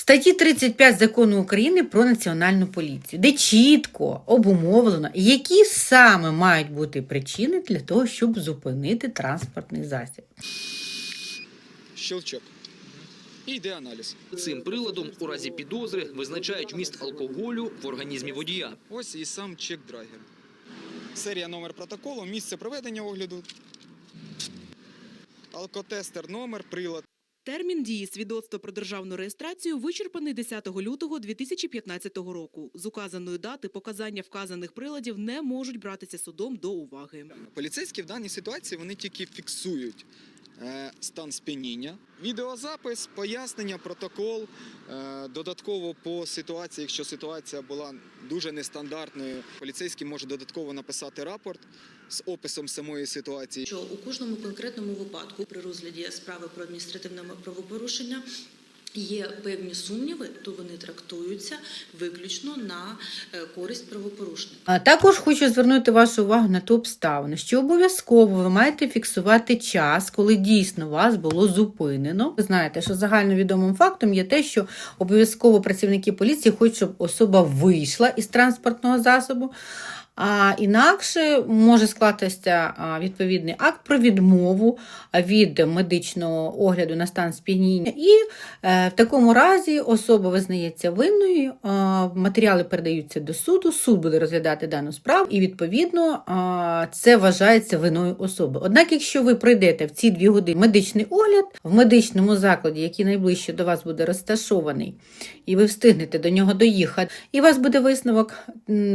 статті 35 закону України про національну поліцію, де чітко обумовлено, які саме мають бути причини для того, щоб зупинити транспортний засіб. щелчок. І йде аналіз. Цим приладом у разі підозри визначають вміст алкоголю в організмі водія. Ось і сам чек драгер. Серія номер протоколу, місце проведення огляду. Алкотестер номер, прилад. Термін дії свідоцтва про державну реєстрацію вичерпаний 10 лютого 2015 року. З указаної дати показання вказаних приладів не можуть братися судом до уваги. Поліцейські в даній ситуації вони тільки фіксують стан сп'яніння. Відеозапис, пояснення, протокол. Е, додатково по ситуації, якщо ситуація була дуже нестандартною, поліцейський може додатково написати рапорт з описом самої ситуації. що у кожному конкретному випадку при розгляді справи про адміністративне правопорушення є певні сумніви, то вони трактуються виключно на е, користь правопорушника. А також хочу звернути вашу увагу на ту обставину, що обов'язково ви маєте фіксувати час, коли дійсно вас було зупинено. Ви знаєте, що загальновідомим фактом є те, що обов'язково працівники поліції хочуть, щоб особа вийшла із транспортного засобу. А інакше може скластися відповідний акт про відмову від медичного огляду на стан сп'яніння, і е, в такому разі особа визнається винною, матеріали передаються до суду, суд буде розглядати дану справу, і відповідно це вважається виною особи. Однак, якщо ви пройдете в ці дві години медичний огляд в медичному закладі, який найближче до вас буде розташований, і ви встигнете до нього доїхати, і у вас буде висновок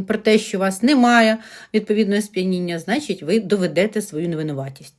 про те, що у вас немає відповідного сп'яніння, значить ви доведете свою невинуватість.